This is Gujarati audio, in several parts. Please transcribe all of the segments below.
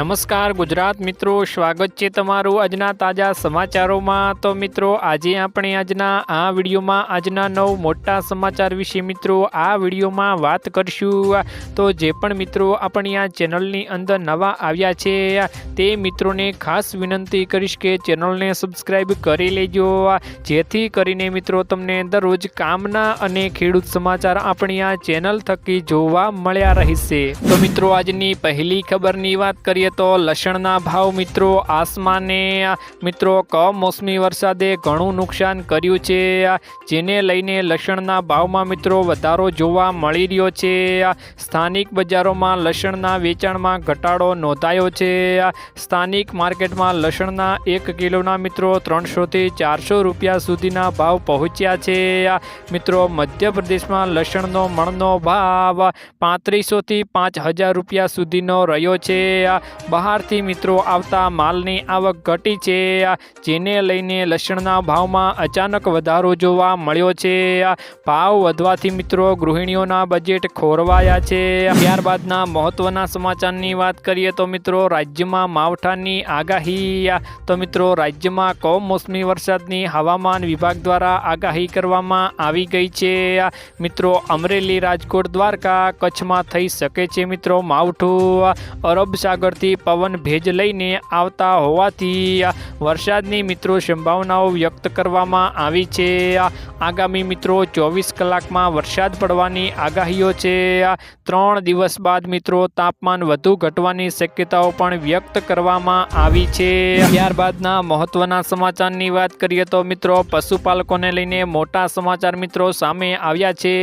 નમસ્કાર ગુજરાત મિત્રો, સ્વાગત છે તમારું આજના તાજા સમાચારોમાં. તો મિત્રો, આજે આપણે આજના આ વિડીયોમાં, આજના નવ મોટા સમાચાર વિશે મિત્રો આ વિડીયોમાં વાત કરશું. તો જે પણ મિત્રો આપણી આ ચેનલની અંદર નવા આવ્યા છે, તે મિત્રોને ખાસ વિનંતી કરીશ કે ચેનલને સબસ્ક્રાઈબ કરી લેજો. જેથી કરીને મિત્રો તમને દરરોજ કામના અને ખેડૂત સમાચાર આપણી આ ચેનલ થકી જોવા મળ્યા રહેશે. તો મિત્રો, આજની પહેલી ખબરની વાત કરીએ તો લસણના ભાવ મિત્રો આસમાને, મિત્રો કમોસમી વરસાદે ઘણું નુકસાન કર્યું છે. જેને લઈને લસણના ભાવમાં મિત્રો વધારો જોવા મળી રહ્યો છે. સ્થાનિક બજારોમાં લસણના વેચાણમાં ઘટાડો નોંધાયો છે. સ્થાનિક માર્કેટમાં લસણના એક કિલોના મિત્રો ત્રણસોથી ચારસો રૂપિયા સુધીના ભાવ પહોંચ્યા છે. મિત્રો મધ્યપ્રદેશમાં લસણનો મણનો ભાવ પાંત્રીસોથી પાંચ હજાર રૂપિયા સુધીનો રહ્યો છે. બહારથી મિત્રો આવતા માલની આવક ઘટી છે. જેને લઈને લસણના ભાવમાં અચાનક વધારો જોવા મળ્યો છે. ભાવ વધવાથી મિત્રો ગૃહિણીઓના બજેટ ખોરવાયા છે. ત્યારબાદના મહત્વના સમાચારની વાત કરીએ તો મિત્રો રાજ્યમાં માવઠાની આગાહી. તો મિત્રો રાજ્યમાં કમોસમી વરસાદની હવામાન વિભાગ દ્વારા આગાહી કરવામાં આવી ગઈ છે. મિત્રો અમરેલી રાજકોટ દ્વારકા કચ્છમાં થઈ શકે છે મિત્રો માવઠું. અરબ સાગરથી પવન ભેજ લઈને આવતા હોવાથી વરસાદની મિત્રો સંભાવનાઓ વ્યક્ત કરવામાં આવી છે. આગામી મિત્રો ચોવીસ કલાકમાં વરસાદ પડવાની આગાહીઓ છે. ત્રણ દિવસ બાદ મિત્રો તાપમાન વધુ ઘટવાની શક્યતાઓ પણ વ્યક્ત કરવામાં આવી છે. ત્યારબાદના મહત્વના સમાચારની વાત કરીએ તો મિત્રો પશુપાલકોને લઈને મોટા સમાચાર મિત્રો સામે આવ્યા છે.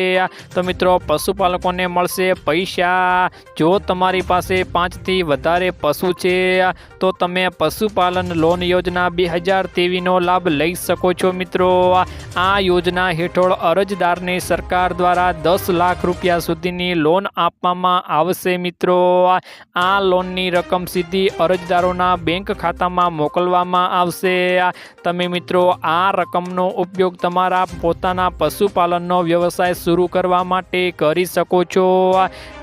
તો મિત્રો પશુપાલકોને મળશે પૈસા. જો તમારી પાસે પાંચથી વધારે પશુ છે, તો તમે પશુપાલન લોન યોજના બે હજાર તેવીનો લાભ લઈ શકો છો મિત્રો. આ યોજના હેઠળ અરજદારને સરકાર દ્વારા દસ લાખ રૂપિયા સુધીની લોન આપવામાં આવશે મિત્રો. આ લોનની રકમ સીધી અરજદારોના બેંક ખાતામાં મોકલવામાં આવશે. તમે મિત્રો, આ રકમનો ઉપયોગ તમારા પોતાના પશુપાલનનો વ્યવસાય શરૂ કરવા માટે કરી શકો છો.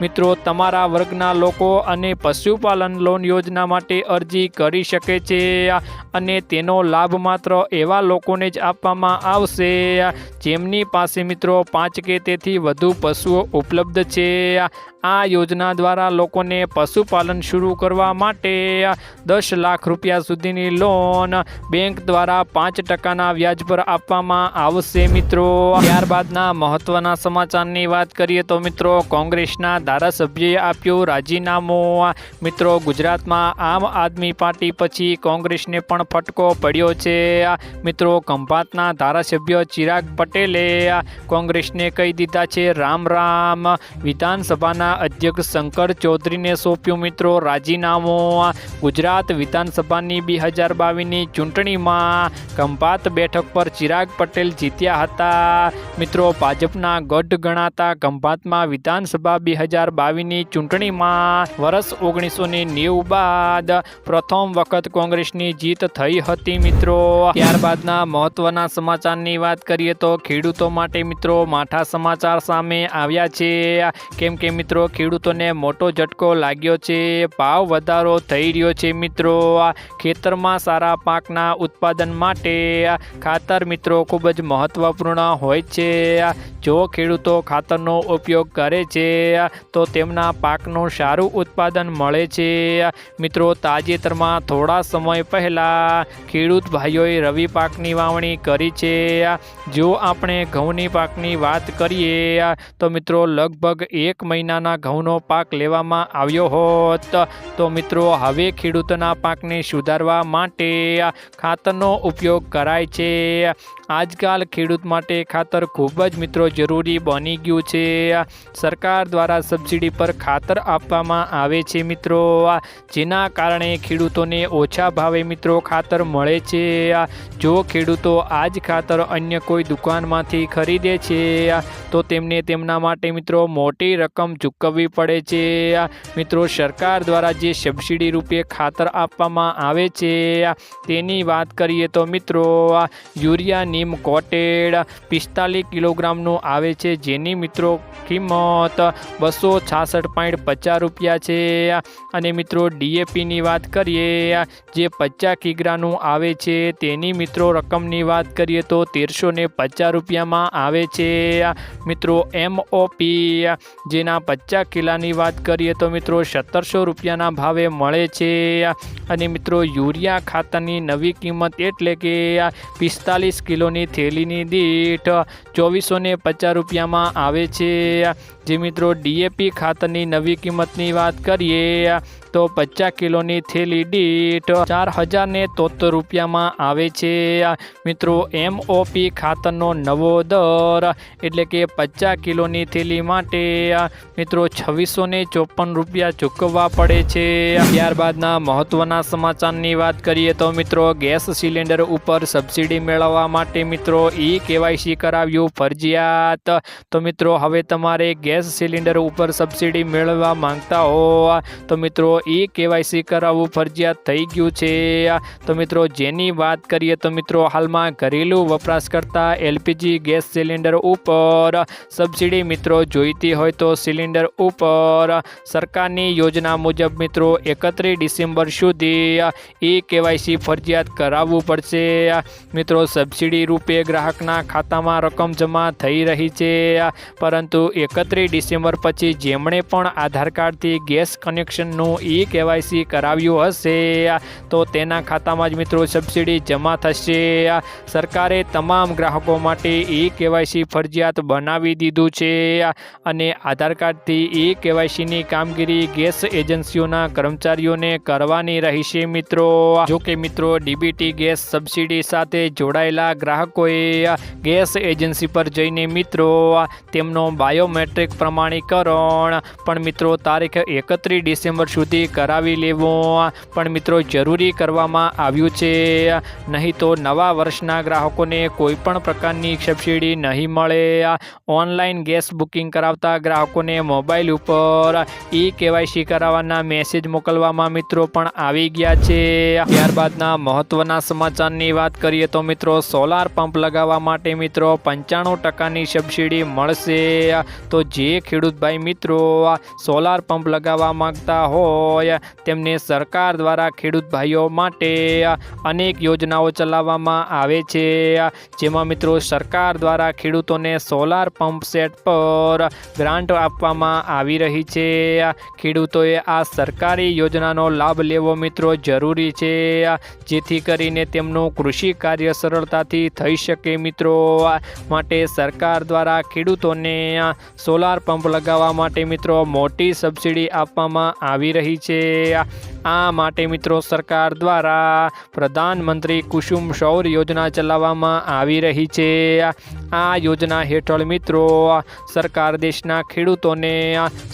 મિત્રો, તમારા વર્ગના લોકો અને પશુપાલન લોન યોજના માટે અરજી કરી શકે છે અને તેનો લાભ માત્ર એવા લોકોને જ આપવામાં આવશે. જેમની પાસે મિત્રો પાંચ કે તેથી વધુ પશુઓ ઉપલબ્ધ છે. આ યોજના દ્વારા લોકોને પશુપાલન શરૂ કરવા માટે દસ લાખ રૂપિયા સુધીની લોન બેંક દ્વારા પાંચ ટકાના વ્યાજ પર આપવામાં આવશે મિત્રો. ત્યારબાદના મહત્વના સમાચારની વાત કરીએ તો મિત્રો કોંગ્રેસના ધારાસભ્યએ આપ્યું રાજીનામું. મિત્રો ગુજરાતમાં આમ આદમી પાર્ટી પછી કોંગ્રેસને પણ ફટકો પડ્યો છે. મિત્રો ખંભાતના ધારાસભ્ય ચિરાગ પટેલે કોંગ્રેસને કહી દીધા છે, રામ રામ. વિધાનસભાના અધ્યક્ષ શંકર ચૌધરીને સોંપ્યું મિત્રો રાજીનામું. ગુજરાત વિધાનસભાની બે હજાર બાવીસની ચૂંટણીમાં ખંભાત બેઠક પર ચિરાગ પટેલ જીત્યા હતા. મિત્રો ભાજપના ગઢ ગણાતા ખંભાતમાં વિધાનસભા બે હજાર બાવીસની ચૂંટણીમાં વર્ષ ઓગણીસો ને નેવું બાદ પ્રથમ વખત કોંગ્રેસની જીત થઈ હતી મિત્રો. ત્યારબાદના મહત્વના સમાચારની વાત કરીએ તો ખેડૂતો માટે મિત્રો માઠા સમાચાર સામે આવ્યા છે. કેમ કે મિત્રો, ખેડૂતોને મોટો ઝટકો લાગ્યો છે. ભાવ વધારો થઈ રહ્યો છે મિત્રો. ખેતરમાં સારા પાકના ઉત્પાદન માટે ખાતર મિત્રો ખૂબ જ મહત્વપૂર્ણ હોય છે. જો ખેડૂતો ખાતરનો ઉપયોગ કરે છે, તો તેમના પાકનું સારું ઉત્પાદન મળે છે. મિત્રો, તાજેતરમાં થોડા સમય પહેલાં ખેડૂત ભાઈઓએ રવિ પાકની વાવણી કરી છે. જો આપણે ઘઉંની પાકની વાત કરીએ, તો મિત્રો, લગભગ એક મહિનાના ઘઉંનો પાક લેવામાં આવ્યો હોત. તો મિત્રો, હવે ખેડૂતોના પાકને સુધારવા માટે ખાતરનો ઉપયોગ કરાય છે. આજકાલ ખેડૂત માટે ખાતર ખૂબ જ મિત્રો જરૂરી બની ગયું છે. સરકાર દ્વારા સબસિડી પર ખાતર આપવામાં આવે છે મિત્રો. જેના કારણે ખેડૂતોને ઓછા ભાવે મિત્રો ખાતર મળે છે. જો ખેડૂતો આ જ ખાતર અન્ય કોઈ દુકાનમાંથી ખરીદે છે, તો તેમને તેમના માટે મિત્રો મોટી રકમ ચૂકવવી પડે છે. મિત્રો, સરકાર દ્વારા જે સબસિડી રૂપે ખાતર આપવામાં આવે છે, તેની વાત કરીએ તો મિત્રો, યુરિયા નીમ કોટેડ પિસ્તાલીસ કિલોગ્રામનું આવે છે. જેની મિત્રો કિંમત બસો છાસઠ પોઈન્ટ પચાસ રૂપિયા છે. અને મિત્રો ડીએપીની વાત કરીએ, જે પચાસ કિગ્રાનું આવે છે, તેની મિત્રો રકમની વાત કરીએ તો તેરસો ને પચાસ રૂપિયામાં આવે છે. મિત્રો એમઓપી, જેના પચાસ કિલાની વાત કરીએ તો મિત્રો સત્તરસો રૂપિયાના ભાવે મળે છે. અને મિત્રો યુરિયા ખાતરની નવી કિંમત એટલે કે પિસ્તાલીસ કિલોની થેલીની દીઠ ચોવીસો પચાસ રૂપિયામાં આવે છે. જે મિત્રો ડીએપી ખાતરની નવી કિંમતની વાત કરીએ. તો પચાસ કિલોની થેલી દીઠ ચાર હજાર ને તોતેર રૂપિયામાં આવે છે. મિત્રો એમઓપી ખાતરનો નવો દર એટલે કે પચાસ કિલોની થેલી માટે મિત્રો છવ્વીસો ચોપન રૂપિયા ચૂકવવા પડે છે. ત્યારબાદના મહત્વના સમાચારની વાત કરીએ તો મિત્રો, ગેસ સિલિન્ડર ઉપર સબસિડી મેળવવા માટે મિત્રો ઈ કેવાયસી કરાવ્યું ફરજિયાત. તો મિત્રો, હવે તમારે ગેસ સિલિન્ડર ઉપર સબસિડી મેળવવા માંગતા હો. તો મિત્રો ઈ કેવાયસી કરાવવું ફરજિયાત થઈ ગયું છે. તો મિત્રો, જેની વાત કરીએ તો મિત્રો, હાલમાં ઘરેલું વપરાશકર્તા એલપીજી ગેસ સિલિન્ડર ઉપર સબસિડી મિત્રો જોઈતી હોય તો સિલિન્ડર ઉપર સરકારની યોજના મુજબ મિત્રો, એકત્રીસ ડિસેમ્બર સુધી ઈ કેવાયસી ફરજિયાત કરાવવું પડશે. મિત્રો, સબસિડી રૂપે ગ્રાહકના ખાતામાં રકમ જમા થઈ રહી છે. પરંતુ એકત્રીસ ડિસેમ્બર પછી જેમણે પણ આધાર કાર્ડથી ગેસ કનેક્શનનું ઈ કેવાયસી કરાવ્યું હશે. તો તેના ખાતામાં જ મિત્રો સબસિડી જમા થશે. સરકારે તમામ ગ્રાહકો માટે ઈ કેવાયસી ફરજિયાત બનાવી દીધું છે. અને આધાર કાર્ડથી ઈ કેવાયસીની કામગીરી ગેસ એજન્સીઓના કર્મચારીઓને કરવાની રહેશે મિત્રો. જો કે મિત્રો, ડીબીટી ગેસ સબસિડી સાથે જોડાયેલા ગ્રાહકોએ ગેસ એજન્સી પર જઈને મિત્રો તેમનો બાયોમેટ્રિક પ્રમાણીકરણ. પણ મિત્રો, તારીખ એકત્રીસ ડિસેમ્બર સુધી કરાવી લેવો. પણ મિત્રો, જરૂરી કરવામાં આવ્યું છે. નહીં તો નવા વર્ષના ગ્રાહકોને કોઈ પણ પ્રકારની સબસિડી નહીં મળે. ઓનલાઈન ગેસ બુકિંગ કરાવતા ગ્રાહકોને મોબાઈલ ઉપર ઈ કેવાયસી કરાવવાના મેસેજ મોકલવામાં મિત્રો પણ આવી ગયા છે. ત્યારબાદના મહત્વના સમાચારની વાત કરીએ તો મિત્રો, સોલાર પંપ લગાવવા માટે મિત્રો પંચાણું ટકાની સબસિડી મળશે. તો જે ખેડૂત ભાઈ મિત્રો સોલાર પંપ લગાવવા માંગતા હોય, તેમને સરકાર દ્વારા ખેડૂત ભાઈઓ માટે અનેક યોજનાઓ ચલાવવામાં આવે છે. જેમાં મિત્રો, સરકાર દ્વારા ખેડૂતોને સોલાર પંપ સેટ પર ગ્રાન્ટ આપવામાં આવી રહી છે. ખેડૂતોએ આ સરકારી યોજનાનો લાભ લેવો મિત્રો જરૂરી છે. જેથી કરીને તેમનું કૃષિ કાર્ય સરળતાથી થઈ શકે મિત્રો. માટે સરકાર દ્વારા ખેડૂતોને સોલાર પંપ લગાવવા માટે મિત્રો મોટી સબસિડી આપવામાં આવી રહી છે આ માટે મિત્રો સરકાર દ્વારા પ્રધાનમંત્રી કુસુમ સૌર યોજના ચલાવવામાં આવી રહી છે. આ યોજના હેઠળ મિત્રો સરકાર દેશના ખેડૂતોને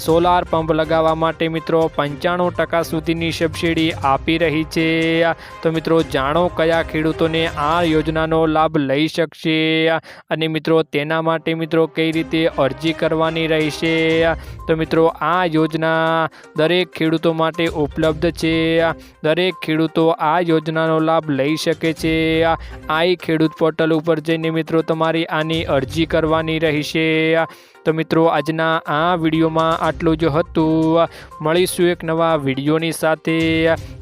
સોલાર પંપ લગાવવા માટે મિત્રો પંચાણું ટકા સુધીની સબસિડી આપી રહી છે. તો મિત્રો જાણો કયા ખેડૂતોને આ યોજનાનો લાભ લઈ શકશે અને મિત્રો તેના માટે મિત્રો કઈ રીતે અરજી કરવાની રહેશે? તો મિત્રો આ યોજના દરેક ખેડૂતો માટે ઉપલબ્ધ છે. દરેક ખેડૂતો આ યોજનાનો લાભ લઈ શકે છે. આઈ ખેડૂત પોર્ટલ ઉપર જઈને મિત્રો તમારી આની અરજી કરવાની રહેશે. તો મિત્રો આજના આ વિડીયોમાં આટલું જ હતું. મળીશું એક નવા વિડીયોની સાથે.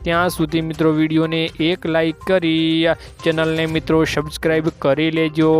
ત્યાં સુધી મિત્રો વિડીયોને એક લાઈક કરી, ચેનલને મિત્રો સબસ્ક્રાઈબ કરી લેજો.